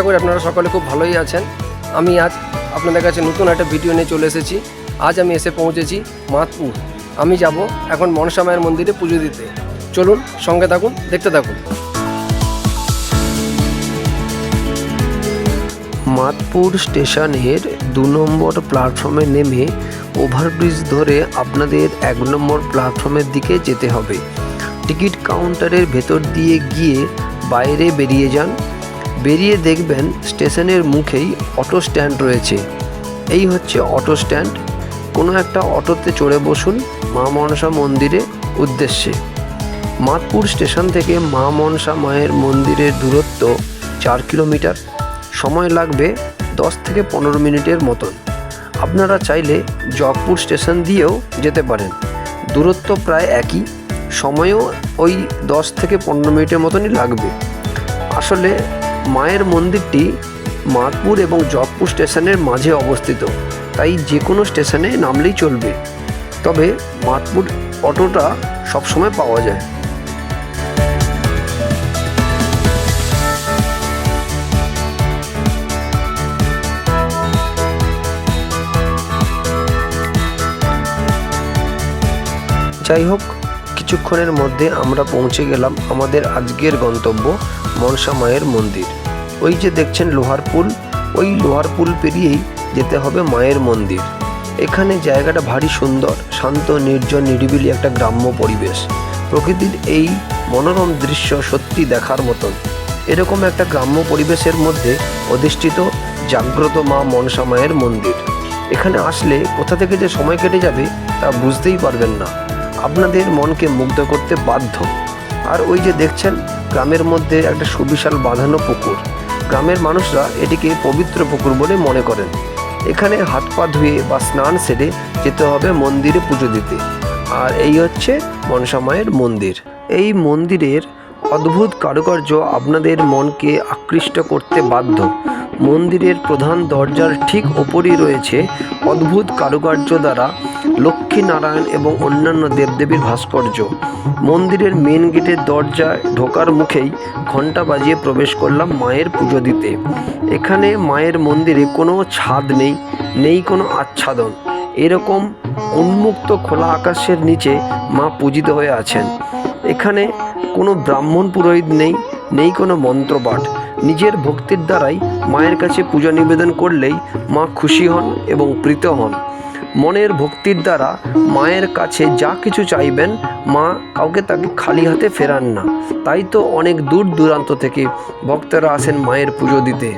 আশা করি আপনারা সকলে খুব ভালোই আছেন। আমি আজ আপনাদের কাছে নতুন একটা ভিডিও নিয়ে চলে এসেছি। আজ আমি এসে পৌঁছেছি মাতপুর। আমি যাব এখন মনসা মায়ের মন্দিরে পুজো দিতে। চলুন, সঙ্গে থাকুন, দেখতে থাকুন। মাতপুর স্টেশনের দু নম্বর প্ল্যাটফর্মে নেমে ওভারব্রিজ ধরে আপনাদের এক নম্বর প্ল্যাটফর্মের দিকে যেতে হবে। টিকিট কাউন্টারের ভেতর দিয়ে গিয়ে বাইরে বেরিয়ে যান বেরিয়ে দেখবেন স্টেশনের মুখেই অটো স্ট্যান্ড রয়েছে। এই হচ্ছে অটো স্ট্যান্ড। কোনো একটা অটোতে চড়ে বসুন মা মনসা মন্দিরের উদ্দেশ্যে। মাতপুর স্টেশন থেকে মা মনসা মায়ের মন্দিরের দূরত্ব চার কিলোমিটার। সময় লাগবে দশ থেকে পনেরো মিনিটের মতন। আপনারা চাইলে জগপুর স্টেশন দিয়েও যেতে পারেন। দূরত্ব প্রায় একই। সময়ও ওই দশ থেকে পনেরো মিনিটের মতনই লাগবে। আসলে মায়ের মন্দিরটি মাতপুর এবং জগপুর স্টেশনের মাঝে অবস্থিত। তাই যে কোনো স্টেশনে নামলেই চলবে। তবে মাতপুর অটোটা সবসময় পাওয়া যায়। যাই হোক কিছুক্ষণের মধ্যে আমরা পৌঁছে গেলাম আমাদের আজকের গন্তব্য মনসা মায়ের মন্দির। ওই যে দেখছেন লোহার পুল, ওই লোহার পুল পেরিয়েই যেতে হবে মায়ের মন্দির। এখানে জায়গাটা ভারী সুন্দর, শান্ত, নির্জন, নিরিবিলি একটা গ্রাম্য পরিবেশ। প্রকৃতির এই মনোরম দৃশ্য সত্যি দেখার মতন। এরকম একটা গ্রাম্য পরিবেশের মধ্যে অধিষ্ঠিত, জাগ্রত মা মনসা মায়ের মন্দির। এখানে আসলে কোথা থেকে যে সময় কেটে যাবে তা বুঝতেই পারবেন না। আপনাদের মনকে মুগ্ধ করতে বাধ্য। আর ওই যে দেখছেন, গ্রামের মধ্যে একটা সুবিশাল বাঁধানো পুকুর। গ্রামের মানুষরা এটিকে পবিত্র পুকুর বলে মনে করেন। এখানে হাত পা ধুয়ে বা স্নান সেরে যেতে হবে মন্দিরে পুজো দিতে। আর এই হচ্ছে মনসা মায়ের মন্দির। এই মন্দিরের অদ্ভুত কারুকার্য আপনাদের মনকে আকৃষ্ট করতে বাধ্য। মন্দিরের প্রধান দরজার ঠিক ওপরই রয়েছে অদ্ভুত কারুকার্য দ্বারা লক্ষ্মী নারায়ণ এবং অন্যান্য দেবদেবীর ভাস্কর্য। মন্দিরের মেন গেটের দরজায় ঢোকার মুখেই ঘণ্টা বাজিয়ে প্রবেশ করলাম মায়ের পুজো দিতে। এখানে মায়ের মন্দিরে কোনো ছাদ নেই নেই কোনো আচ্ছাদন। এরকম উন্মুক্ত খোলা আকাশের নিচে মা পূজিত হয়ে আছেন। এখানে কোনো ব্রাহ্মণ পুরোহিত নেই নেই কোনো মন্ত্রপাঠ। নিজের ভক্তির দ্বারাই মায়ের কাছে পূজা নিবেদন করলেই মা খুশি হন এবং প্রীত হন। মনের ভক্তির দ্বারা মায়ের কাছে যা কিছু চাইবেন, মা কাউকে তাকে খালি হাতে ফেরান না। তাই তো অনেক দূর দূরান্ত থেকে ভক্তরা আসেন মায়ের পুজো দিতে।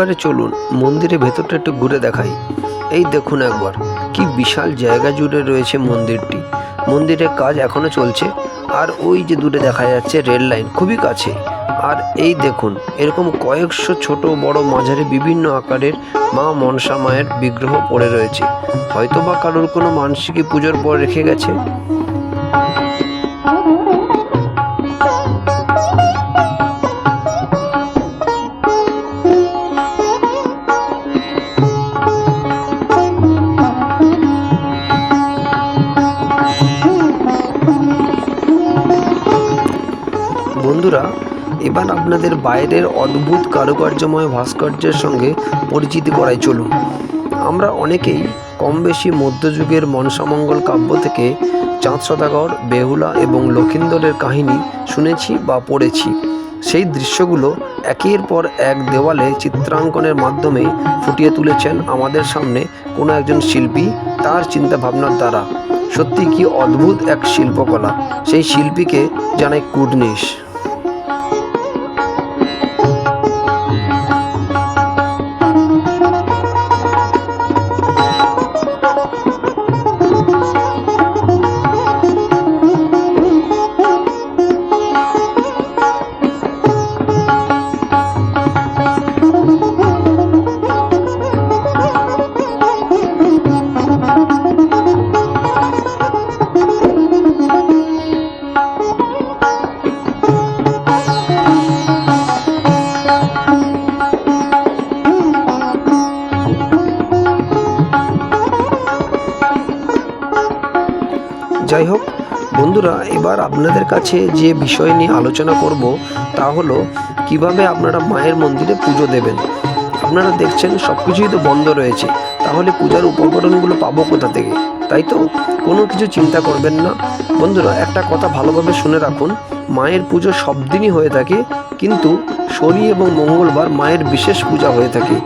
এবারে চলুন মন্দিরের ভেতরটা একটু ঘুরে দেখাই। এই দেখুন একবার, কি বিশাল জায়গা জুড়ে রয়েছে মন্দিরটি। মন্দিরের কাজ এখনও চলছে, আর ওই যে দূরে দেখা যাচ্ছে রেল লাইন, খুবই কাছে। আর এই দেখুন, এরকম কয়েকশো ছোট বড় মাঝারি বিভিন্ন আকারের মা মনসা মায়ের বিগ্রহ পড়ে রয়েছে। হয়তো বা কারোর কোনো মানসিকী পুজোর পর রেখে গেছে। বন্ধুরা, এবার আপনাদের বাইরের অদ্ভুত কারুকার্যময় ভাস্কর্যের সঙ্গে পরিচিতি করাই চলুন। আমরা অনেকেই কম বেশি মধ্যযুগের মনসামঙ্গল কাব্য থেকে চাঁদ সদাগর, বেহুলা এবং লক্ষিন্দরের কাহিনী শুনেছি বা পড়েছি। সেই দৃশ্যগুলো একের পর এক দেওয়ালে চিত্রাঙ্কনের মাধ্যমে ফুটিয়ে তুলেছেন আমাদের সামনে কোনো একজন শিল্পী তার চিন্তাভাবনার দ্বারা। সত্যি কি অদ্ভুত এক শিল্পকলা, সেই শিল্পীকে জানাই কুডনিশ যাই হোক, বন্ধুরা, এবার আপনাদের কাছে যে বিষয় নিয়ে আলোচনা করব তা হলো কীভাবে আপনারা মায়ের মন্দিরে পুজো দেবেন। আপনারা দেখছেন সব কিছুই তো বন্ধ রয়েছে, তাহলে পূজার উপকরণগুলো পাবো কোথা থেকে? তাই তো? কোনো কিছু চিন্তা করবেন না। বন্ধুরা, একটা কথা ভালোভাবে শুনে রাখুন, মায়ের পুজো সব দিনই হয়ে থাকে, কিন্তু শনি এবং মঙ্গলবার মায়ের বিশেষ পূজা হয়ে থাকে।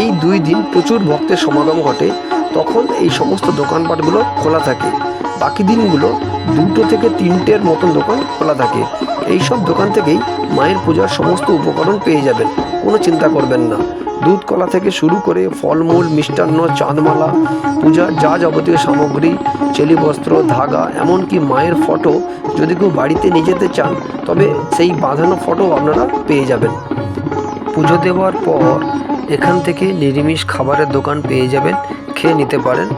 এই দুই দিন প্রচুর ভক্তের সমাগম ঘটে, তখন এই সমস্ত দোকানপাটগুলো খোলা থাকে। বাকি দিনগুলো দুটো থেকে তিনটের মতন দোকান খোলা থাকে। এই সব দোকান থেকেই মায়ের পূজার সমস্ত উপকরণ পেয়ে যাবেন, কোনো চিন্তা করবেন না। দুধ কলা থেকে শুরু করে ফলমূল, মিষ্টান্ন, চাঁদমালা পূজার যা যাবতীয় সামগ্রী চেলি বস্ত্র ধাগা, এমনকি মায়ের ফটো যদি কেউ বাড়িতে নিয়ে যেতে চান, তবে সেই বাঁধানো ফটো আপনারা পেয়ে যাবেন। পুজো দেওয়ার পর এখান থেকে নিরামিষ খাবারের দোকান পেয়ে যাবেন, খেয়ে নিতে পারেন।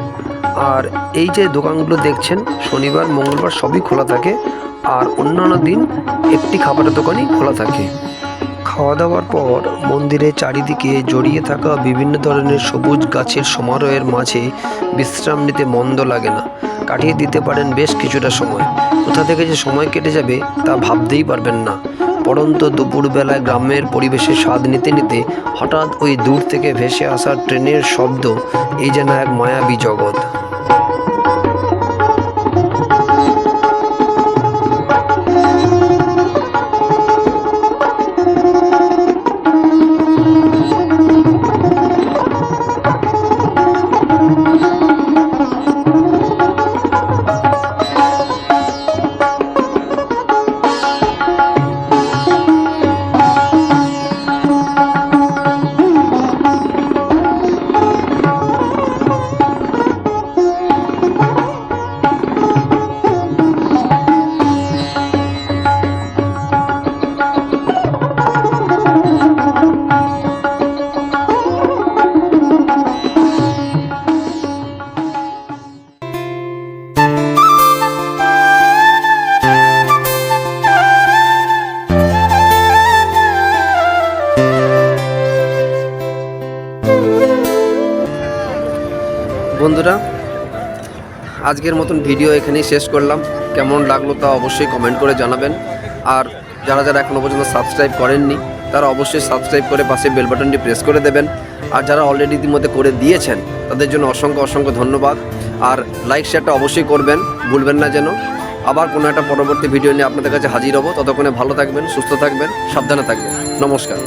আর এই যে দোকানগুলো দেখছেন, শনিবার, মঙ্গলবার সবই খোলা থাকে। আর অন্যান্য দিন একটি খাবারের দোকানই খোলা থাকে। খাওয়া দাওয়ার পর মন্দিরের চারিদিকে জড়িয়ে থাকা বিভিন্ন ধরনের সবুজ গাছের সমারোহের মাঝে বিশ্রাম নিতে মন্দ লাগে না। কাটিয়ে দিতে পারেন বেশ কিছুটা সময়। কোথা থেকে যে সময় কেটে যাবে তা ভাবতেই পারবেন না। পরন্ত দুপুরবেলায় গ্রামের পরিবেশে স্বাদ নিতে নিতে হঠাৎ ওই দূর থেকে ভেসে আসা ট্রেনের শব্দ, এই যেন এক মায়াবী জগৎ। আজকের মতন ভিডিও এখানেই শেষ করলাম। কেমন লাগল তা অবশ্যই কমেন্ট করে জানাবেন। আর যারা যারা এখনও পর্যন্ত সাবস্ক্রাইব করেননি, তারা অবশ্যই সাবস্ক্রাইব করে পাশে বেল বাটনটি প্রেস করে দেবেন। আর যারা অলরেডি ইতিমধ্যে করে দিয়েছেন, তাদের জন্য অসংখ্য অসংখ্য ধন্যবাদ। আর লাইক শেয়ারটা অবশ্যই করবেন, ভুলবেন না যেন। আবার কোনো একটা পরবর্তী ভিডিও নিয়ে আপনাদের কাছে হাজির হব। ততক্ষণে ভালো থাকবেন, সুস্থ থাকবেন, সাবধানে থাকবেন। নমস্কার।